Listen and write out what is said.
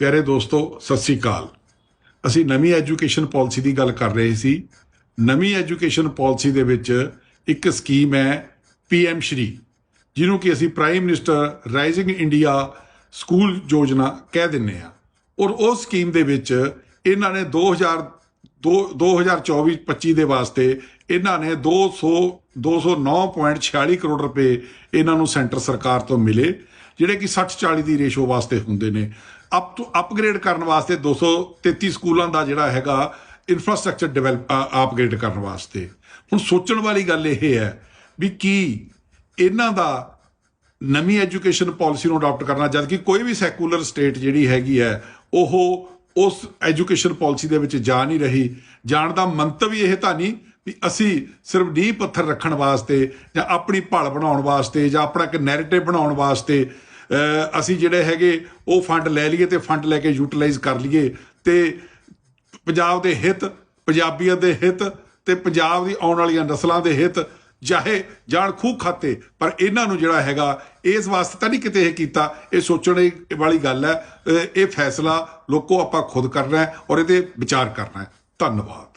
ਪਿਆਰੇ ਦੋਸਤੋ, ਸਤਿ ਸ੍ਰੀ ਅਕਾਲ। ਅਸੀਂ ਨਵੀਂ ਐਜੂਕੇਸ਼ਨ ਪਾਲਿਸੀ ਦੀ ਗੱਲ ਕਰ ਰਹੇ ਸੀ। ਨਵੀਂ ਐਜੂਕੇਸ਼ਨ ਪਾਲਿਸੀ ਦੇ ਵਿੱਚ ਇੱਕ ਸਕੀਮ ਹੈ ਪੀਐਮ ਸ਼੍ਰੀ, ਜਿਹਨੂੰ ਕਿ ਅਸੀਂ prime minister rising India school ਯੋਜਨਾ ਕਹਿ ਦਿੰਨੇ ਆ ਔਰ ਉਹ ਸਕੀਮ ਦੇ ਵਿੱਚ ਇਹਨਾਂ ਨੇ 2000 2024-25 ਦੇ ਵਾਸਤੇ ਇਹਨਾਂ ਨੇ 200 209.46 ਕਰੋੜ ਰੁਪਏ ਇਹਨਾਂ ਨੂੰ ਸੈਂਟਰ ਸਰਕਾਰ ਤੋਂ ਮਿਲੇ, ਜਿਹੜੇ ਕਿ 60 40 ਦੀ ਰੇਸ਼ੋ ਵਾਸਤੇ ਹੁੰਦੇ ਨੇ। ਅਪ ਟੂ ਅਪਗ੍ਰੇਡ ਕਰਨ ਵਾਸਤੇ 233 ਸਕੂਲਾਂ ਦਾ ਜਿਹੜਾ ਹੈਗਾ ਇਨਫਰਾਸਟ੍ਰਕਚਰ ਡਿਵੈਲਪ ਅਪਗ੍ਰੇਡ ਕਰਨ ਵਾਸਤੇ। ਹੁਣ ਸੋਚਣ ਵਾਲੀ ਗੱਲ ਇਹ ਹੈ ਵੀ ਕੀ ਇਹਨਾਂ ਦਾ ਨਵੀਂ ਐਜੂਕੇਸ਼ਨ ਪਾਲਿਸੀ ਨੂੰ ਅਡਾਪਟ ਕਰਨਾ ਜਦ ਕਿ ਕੋਈ ਵੀ ਸੈਕੂਲਰ ਸਟੇਟ ਜਿਹੜੀ ਹੈਗੀ ਹੈ, ਉਹ ਉਸ ਐਜੂਕੇਸ਼ਨ ਪਾਲਿਸੀ ਦੇ ਵਿੱਚ ਜਾ ਨਹੀਂ ਰਹੀ। ਜਾਣ ਦਾ ਮੰਤਵ ਹੀ ਇਹ ਤਾਂ ਨਹੀਂ ਵੀ ਅਸੀਂ ਸਿਰਫ ਨੀਂਹ ਪੱਥਰ ਰੱਖਣ ਵਾਸਤੇ ਜਾਂ ਆਪਣੀ ਭਲ ਬਣਾਉਣ ਵਾਸਤੇ ਜਾਂ ਆਪਣਾ ਇੱਕ ਨੈਰੇਟਿਵ ਬਣਾਉਣ ਵਾਸਤੇ ਅਸੀਂ ਜਿਹੜੇ ਹੈਗੇ, ਉਹ ਫੰਡ ਲੈ ਲਈਏ ਤੇ ਫੰਡ ਲੈ ਕੇ ਯੂਟਿਲਾਈਜ਼ ਕਰ ਲਈਏ। ਤੇ ਪੰਜਾਬ ਦੇ ਹਿੱਤ ਪੰਜਾਬੀਅਤ ਦੇ ਹਿੱਤ ਤੇ ਪੰਜਾਬ ਦੀ ਆਉਣ ਵਾਲੀਆਂ ਨਸਲਾਂ ਦੇ ਹਿੱਤ, ਚਾਹੇ ਜਾਣ ਖੂਹ ਖਾਤੇ, ਪਰ ਇਹਨਾਂ ਨੂੰ ਜਿਹੜਾ ਹੈਗਾ, ਇਸ ਵਾਸਤੇ ਤਾਂ ਨਹੀਂ ਕਿਤੇ ਇਹ ਕੀਤਾ। ਇਹ ਸੋਚਣ ਵਾਲੀ ਗੱਲ ਹੈ। ਇਹ ਫੈਸਲਾ ਲੋਕੋ ਆਪਾਂ ਖੁਦ ਕਰਨਾ ਹੈ ਔਰ ਇਹਦੇ ਵਿਚਾਰ ਕਰਨਾ ਹੈ। ਧੰਨਵਾਦ।